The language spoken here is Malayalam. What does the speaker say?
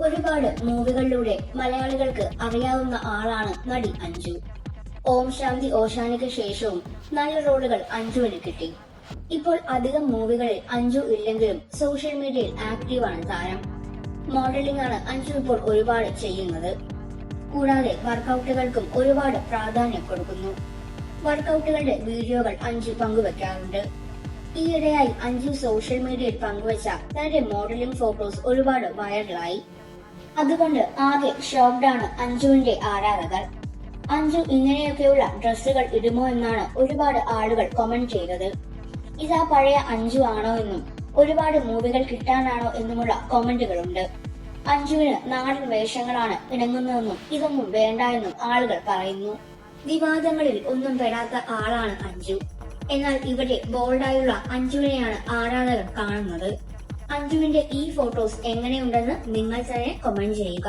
ഒരുപാട് മൂവികളിലൂടെ മലയാളികൾക്ക് അറിയാവുന്ന ആളാണ് നടി അഞ്ജു. ഓം ശാന്തി ഓശാനിക്ക് ശേഷവും നല്ല റോളുകൾ അഞ്ജുവിന് കിട്ടി. ഇപ്പോൾ അധികം മൂവികളിൽ അഞ്ജു ഇല്ലെങ്കിലും സോഷ്യൽ മീഡിയയിൽ ആക്റ്റീവാണ് താരം. മോഡലിംഗ് ആണ് അഞ്ജു ഇപ്പോൾ ഒരുപാട് ചെയ്യുന്നത്. കൂടാതെ വർക്കൗട്ടുകൾക്കും ഒരുപാട് പ്രാധാന്യം കൊടുക്കുന്നു. വർക്കൗട്ടുകളുടെ വീഡിയോകൾ അഞ്ജു പങ്കുവെക്കാറുണ്ട്. ഈയിടെയായി അഞ്ജു സോഷ്യൽ മീഡിയയിൽ പങ്കുവച്ച തന്റെ മോഡലിംഗ് ഫോട്ടോസ് ഒരുപാട് വൈറലായി. അതുകൊണ്ട് ആകെ ഷോക്ക്ഡാണ് അഞ്ജുവിന്റെ ആരാധകർ. അഞ്ജു ഇങ്ങനെയൊക്കെയുള്ള ഡ്രസ്സുകൾ ഇടുമോ എന്നാണ് ഒരുപാട് ആളുകൾ കമന്റ് ചെയ്തത്. ഇതാ പഴയ അഞ്ജു ആണോ എന്നും ഒരുപാട് മൂവികൾ കിട്ടാനാണോ എന്നുമുള്ള കമന്റുകളുണ്ട് അഞ്ജുവിന് നാടൻ വേഷങ്ങളാണ് ഇണങ്ങുന്നതെന്നും ഇതൊന്നും വേണ്ട എന്നും ആളുകൾ പറയുന്നു. വിവാദങ്ങളിൽ ഒന്നും പെടാത്ത ആളാണ് അഞ്ജു. എന്നാൽ ഇവിടെ ബോൾഡായുള്ള അഞ്ജുവിനെയാണ് ആരാധകർ കാണുന്നത്. അഞ്ജുവിന്റെ ഈ ഫോട്ടോസ് എങ്ങനെയുണ്ടെന്ന് നിങ്ങൾ തന്നെ കമന്റ് ചെയ്യുക.